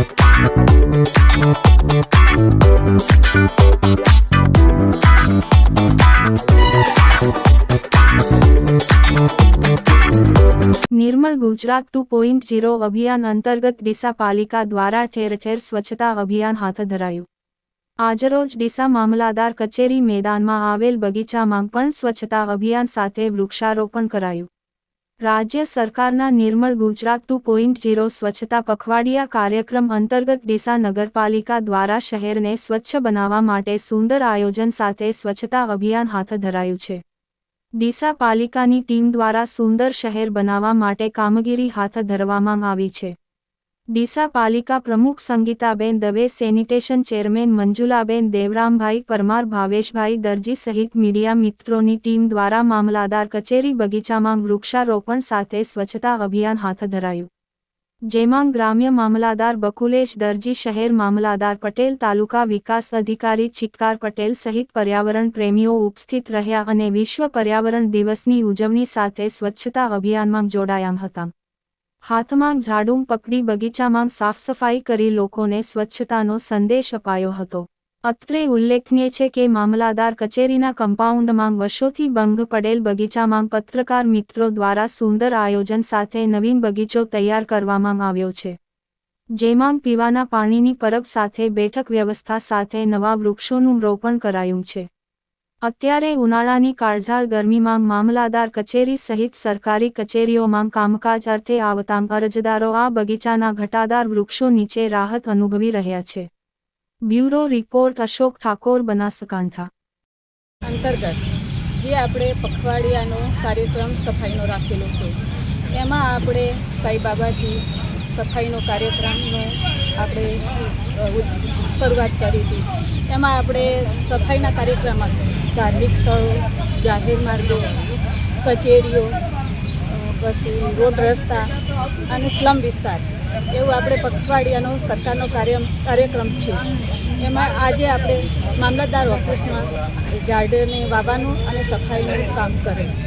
Nirmal Gujarat two point zero અભિયાન અંતર્ગત ડીસા પાલિકા દ્વારા ઠેર ઠેર સ્વચ્છતા અભિયાન હાથ ધરાયું. આજરોજ ડીસા મામલાદાર કચેરી મેદાનમાં આવેલ બગીચામાં પણ સ્વચ્છતા અભિયાન સાથે વૃક્ષારોપણ કરાયું. રાજ્ય સરકારના Nirmal Gujarat two point zero સ્વચ્છતા પખવાડિયા કાર્યક્રમ અંતર્ગત ડીસા નગરપાલિકા દ્વારા શહેરને સ્વચ્છ બનાવવા માટે સુંદર આયોજન સાથે સ્વચ્છતા અભિયાન હાથ ધરાયું છે. ડીસા પાલિકાની ટીમ દ્વારા સુંદર શહેર બનાવવા માટે કામગીરી હાથ ધરવામાં આવી છે. ડીસા પાલિકા પ્રમુખ સંગીતાબેન દવે, સેનિટેશન ચેરમેન મંજુલાબેન દેવરામભાઈ પરમાર, ભાવેશભાઈ દરજી સહિત મીડિયા મિત્રોની ટીમ દ્વારા મામલાદાર કચેરી બગીચામાં વૃક્ષારોપણ સાથે સ્વચ્છતા અભિયાન હાથ ધરાયું. જેમાં ગ્રામ્ય મામલાદાર બકુલેશ દરજી, શહેર મામલાદાર પટેલ, તાલુકા વિકાસ અધિકારી ચિક્કાર પટેલ સહિત પર્યાવરણ પ્રેમીઓ ઉપસ્થિત રહ્યા અને વિશ્વ પર્યાવરણ દિવસની ઉજવણી સાથે સ્વચ્છતા અભિયાનમાં જોડાયા હતા. હાથમાં ઝાડું પકડી બગીચામાં સાફસફાઈ કરી લોકોને સ્વચ્છતાનો સંદેશ અપાયો હતો. અત્રે ઉલ્લેખનીય છે કે મામલાદાર કચેરીના કમ્પાઉન્ડમાં વર્ષોથી બંધ પડેલ બગીચામાં પત્રકાર મિત્રો દ્વારા સુંદર આયોજન સાથે નવીન બગીચો તૈયાર કરવામાં આવ્યો છે. જેમાં પીવાના પાણીની પરબ સાથે બેઠક વ્યવસ્થા સાથે નવા વૃક્ષોનું રોપણ કરાયું છે. અત્યારે ઉનાળાની કાળઝાળ ગરમીમાં મામલાદાર કચેરી સહિત સરકારી કચેરીઓમાં કામકાજ અર્થે આવતા અરજદારો આ બગીચાના ઘટાદાર વૃક્ષો નીચે રાહત અનુભવી રહ્યા છે. Bureau report Ashok Thakor, Banaskantha. અંતર્ગત જે આપણે પખવાડિયાનો કાર્યક્રમ સફાઈનો રાખેલો છે, એમાં આપણે સાઈબાબાથી સફાઈનો કાર્યક્રમનો આપણે શરૂઆત કરી હતી. એમાં આપણે સફાઈના કાર્યક્રમમાં ધાર્મિક સ્થળો, જાહેર માર્ગો, કચેરીઓ, પછી રોડ રસ્તા અને સ્લમ વિસ્તાર. એવું આપણે પખવાડિયાનો સરકારનો કાર્ય કાર્યક્રમ છે. એમાં આજે આપણે મામલતદાર ઓફિસમાં ઝાડને વાવવાનું અને સફાઈનું કામ કરે છે.